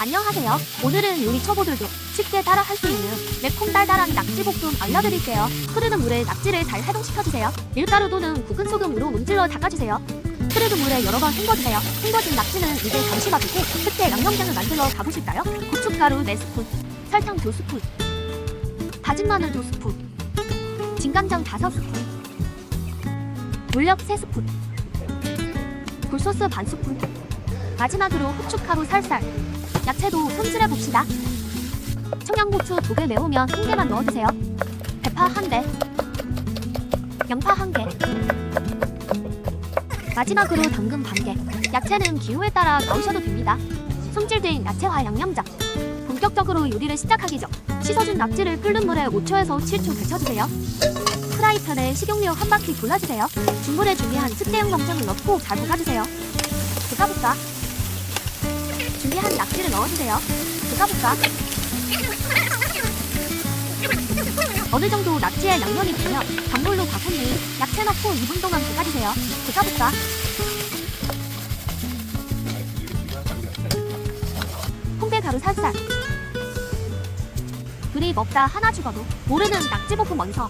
안녕하세요. 오늘은 요리 초보들도 쉽게 따라 할 수 있는 매콤 달달한 낙지볶음 알려드릴게요. 흐르는 물에 낙지를 잘 해동시켜주세요. 밀가루 또는 굵은 소금으로 문질러 닦아주세요. 흐르는 물에 여러 번 헹궈주세요. 헹궈진 낙지는 이제 잠시 놔두고 그때 양념장을 만들러 가보실까요? 고춧가루 4스푼, 설탕 2스푼, 다진 마늘 2스푼, 진간장 5스푼, 물엿 3스푼, 굴소스 반 스푼, 마지막으로 후춧가루 살살, 야채도 손질해 봅시다. 청양고추 두 개 매우면 한 개만 넣어주세요. 대파 한 개, 양파 한 개, 마지막으로 당근 반 개. 야채는 기호에 따라 넣으셔도 됩니다. 손질된 야채와 양념장. 본격적으로 요리를 시작하기 전 씻어준 낙지를 끓는 물에 5초에서 7초 데쳐주세요. 프라이팬에 식용유 한 바퀴 골라주세요. 중물에 준비한 특대용 정장을 넣고 잘 볶아주세요. 볶아볶아. 준비한 낙지를 넣어주세요. 볶아볶아. 어느 정도 낙지의 양념이 되면 강물로 바꾼 후 야채 넣고 2분 동안 볶아주세요. 볶아볶아. 홍배 가루 살살. 둘이 먹다 하나 죽어도 모르는 낙지볶음 원서.